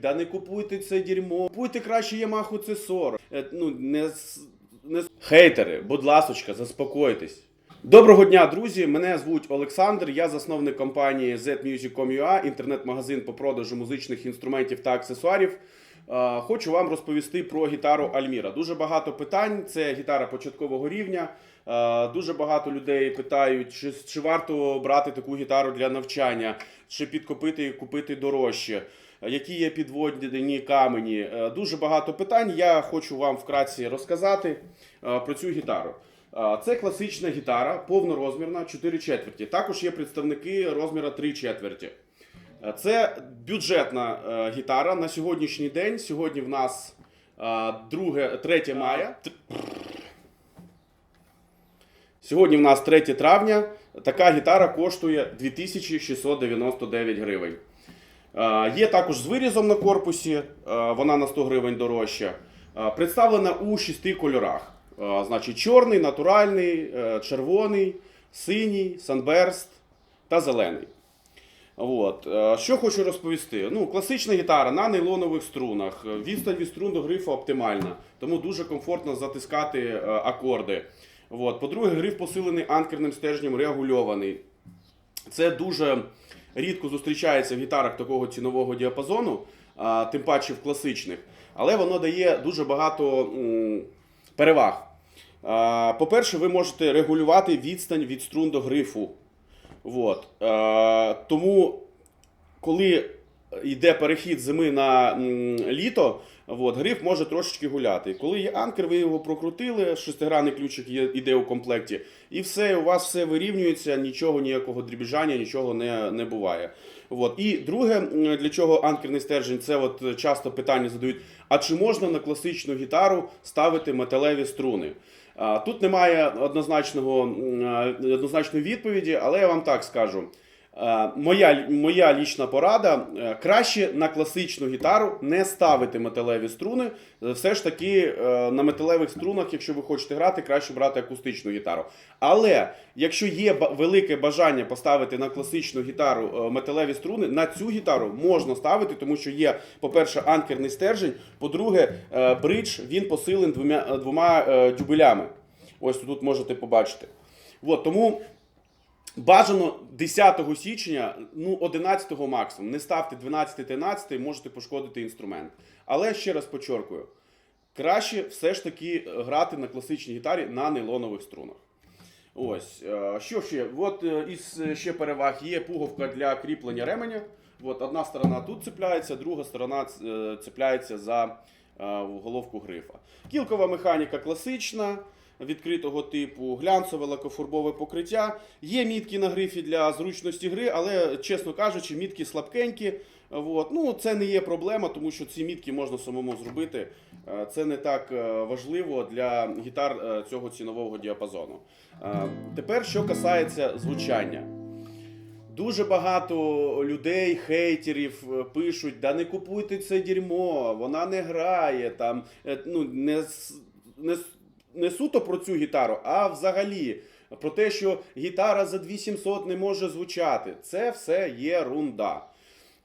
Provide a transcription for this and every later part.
Да не купуйте це дерьмо. Купуйте краще Yamaha C40. Е, Ну, не, не... Хейтери, будь ласочка, заспокойтесь. Доброго дня, друзі! Мене звуть Олександр. Я засновник компанії ZMusic.com.ua, інтернет-магазин по продажу музичних інструментів та аксесуарів. Е, Хочу вам розповісти про гітару Альміра. Дуже багато питань. Це гітара початкового рівня. Е, Дуже багато людей питають, чи, чи варто брати таку гітару для навчання, чи підкупити і купити дорожче. Які є підводні камені? Е, Дуже багато питань. Я хочу вам вкратці розказати е, про цю гітару. Е, Це класична гітара, повнорозмірна, 4 четверті. Також є представники розміра 3 четверті. Це бюджетна гітара на сьогоднішній день. Сьогодні в нас е, 2, 3 мая. Сьогодні в нас 3 травня. Така гітара коштує 2699 гривень. Е, Є також з вирізом на корпусі, е, вона на 100 гривень дорожча. Е, Представлена у шести кольорах: значить, чорний, натуральний, червоний, синій, санберст та зелений. От. Що хочу розповісти. Ну, класична гітара на нейлонових струнах. Відстань від струн до грифу оптимальна, тому дуже комфортно затискати акорди. От. По-друге, гриф посилений анкерним стержнем регульований. Це дуже рідко зустрічається в гітарах такого цінового діапазону, тим паче в класичних, але воно дає дуже багато переваг. По-перше, ви можете регулювати відстань від струн до грифу. От. Тому, коли йде перехід зими на літо, от, гриф може трошечки гуляти. Коли є анкер, ви його прокрутили, шестигранний ключик є, іде у комплекті, і все, у вас все вирівнюється, нічого, ніякого дрібіжання, нічого не, не буває. От. І друге, для чого анкерний стержень, це от часто питання задають: а чи можна на класичну гітару ставити металеві струни? Тут немає однозначного, однозначної відповіді, але я вам так скажу. Е, Моя, моя лічна порада: е, краще на класичну гітару не ставити металеві струни. Е, Все ж таки на металевих струнах, якщо ви хочете грати, краще брати акустичну гітару. Але якщо є велике бажання поставити на класичну гітару металеві струни, на цю гітару можна ставити, тому що є, по-перше, анкерний стержень, по-друге, бридж він посилен двома, двома дюбелями. Ось тут можете побачити. От, тому бажано 10 січня, ну 11 максимум. Не ставте 12-13, можете пошкодити інструмент. Але ще раз подчеркую, краще все ж таки грати на класичній гітарі на нейлонових струнах. Ось, е, що ще? От е, із е, ще переваг є пуговка для кріплення ременя. От одна сторона тут цепляється, друга сторона цепляється за головку грифа. Кілкова механіка класична, відкритого типу, глянцеве лакофарбове покриття. Є мітки на грифі для зручності гри, але, чесно кажучи, мітки слабкенькі. От. Ну, це не є проблема, тому що ці мітки можна самому зробити. Е, Це не так е, важливо для гітар е, цього цінового діапазону. Тепер, що касається звучання. Дуже багато людей, хейтерів пишуть: да не купуйте це дерьмо, вона не грає там. Ну, не, не, не суто про цю гітару, а взагалі про те, що гітара за 2700 не може звучати. Це все є рунда.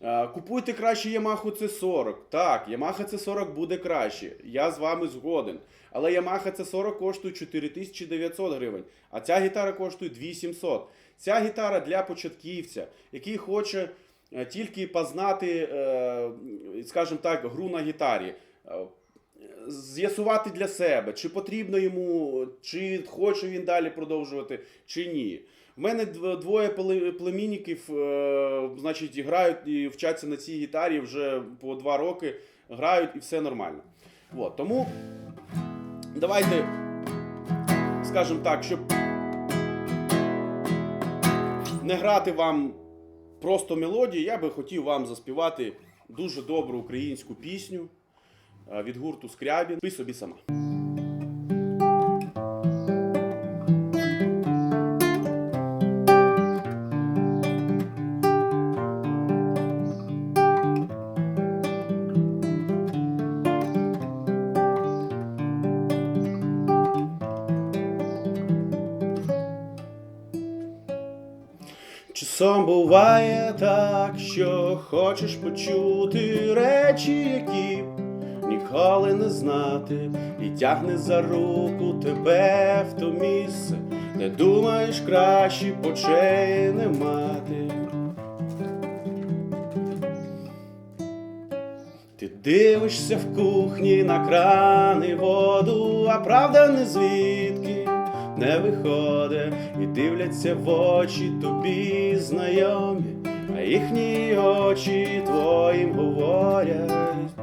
Е, Купуйте краще Yamaha C40. Так, Yamaha C40 буде краще. Я з вами згоден. Але Yamaha C40 коштує 4900 гривень, а ця гітара коштує 2700. Ця гітара для початківця, який хоче е, тільки познати, е, скажімо так, гру на гітарі. З'ясувати для себе, чи потрібно йому, чи хоче він далі продовжувати, чи ні. В мене двоє племінників, е, значить, грають і вчаться на цій гітарі вже по два роки, грають і все нормально. От, тому давайте, скажімо так, щоб не грати вам просто мелодію, я би хотів вам заспівати дуже добру українську пісню від гурту Скрябін. Пи собі сама. Часом буває так, що хочеш почути речі, які ніколи не знати, і тягне за руку тебе в то місце, де думаєш краще очей не мати. Ти дивишся в кухні на крани воду, а правда не звідки не виходить, і дивляться в очі тобі знайомі, а їхні очі твоїм говорять.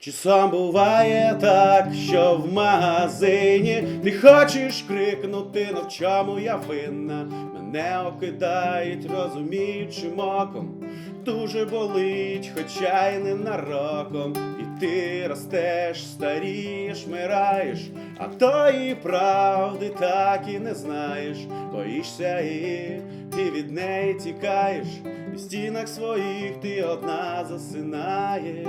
Часом буває так, що в магазині ти хочеш крикнути, но в чому я винна. Мене окидають розуміючим оком, дуже болить, хоча й не нароком. І ти ростеш, старієш, мираєш, а тої правди так і не знаєш. Боїшся її, ти від неї тікаєш, і в стінах своїх ти одна засинаєш.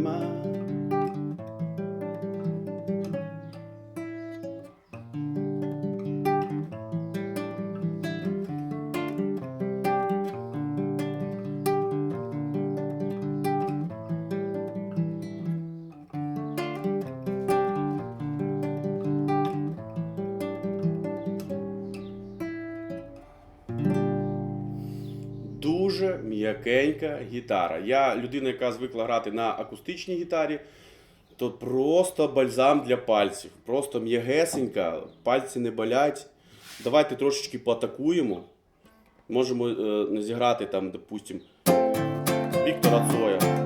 М'якенька гітара. Я людина, яка звикла грати на акустичній гітарі, то просто бальзам для пальців. Просто м'ягесенька, пальці не болять. Давайте трошечки поатакуємо. Можемо е, зіграти там, допустим, Віктора Цоя.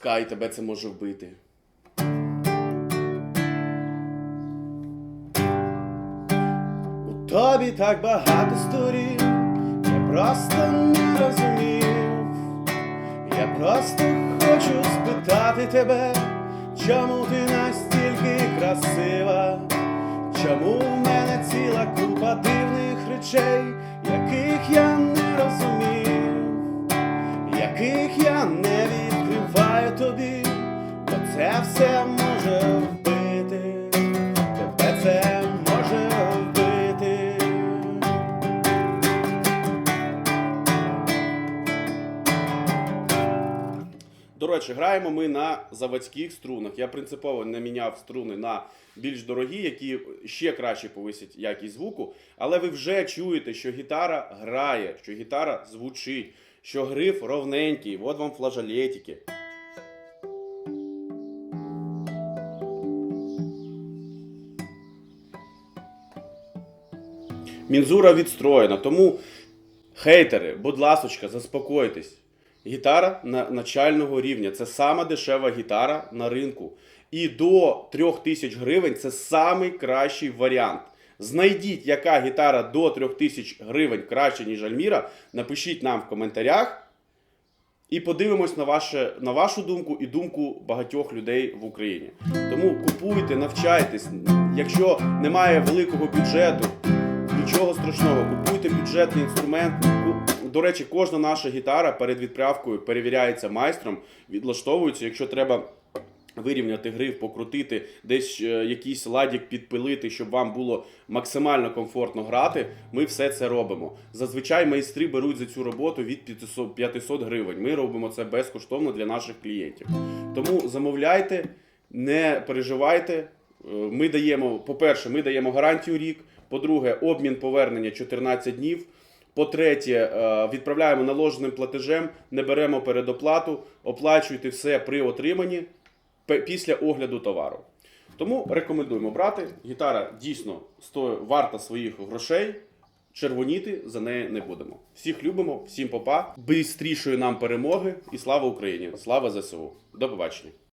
Скай тебе це може вбити. У тобі так багато сторін, я просто не розумів. Я просто хочу спитати тебе, чому ти настільки красива, чому в мене ціла купа дивних речей, яких я не розумів яких я не відкриваю тобі, бо це все може вбити, тебе це може вбити. До речі, граємо ми на заводських струнах. Я принципово не міняв струни на більш дорогі, які ще краще повисять якість звуку. Але ви вже чуєте, що гітара грає, що гітара звучить, що гриф ровненький. От вам флажолетики. Мінзура відстроєна, тому хейтери, будь ласочка, заспокойтесь. Гітара на начального рівня. Це сама дешева гітара на ринку. І до 3000 гривень це самий кращий варіант. Знайдіть, яка гітара до 3000 гривень краще, ніж Альміра. Напишіть нам в коментарях. І подивимось на, ваше, на вашу думку і думку багатьох людей в Україні. Тому купуйте, навчайтесь. Якщо немає великого бюджету, нічого страшного, купуйте бюджетний інструмент, До речі, кожна наша гітара перед відправкою перевіряється майстром, відлаштовується, якщо треба. Вирівняти гриф, покрутити, десь е, якийсь ладік підпилити, щоб вам було максимально комфортно грати. Ми все це робимо. Зазвичай майстри беруть за цю роботу від 500, 500 гривень. Ми робимо це безкоштовно для наших клієнтів. Тому замовляйте, не переживайте. Е, Ми даємо, по-перше, ми даємо гарантію рік. По-друге, обмін повернення 14 днів. По-третє, е, відправляємо наложеним платежем, не беремо передоплату, оплачуйте все при отриманні після огляду товару. Тому рекомендуємо брати. Гітара дійсно варта своїх грошей. Червоніти за неї не будемо. Всіх любимо, всім попа. Бистрішої нам перемоги і слава Україні! Слава ЗСУ! До побачення!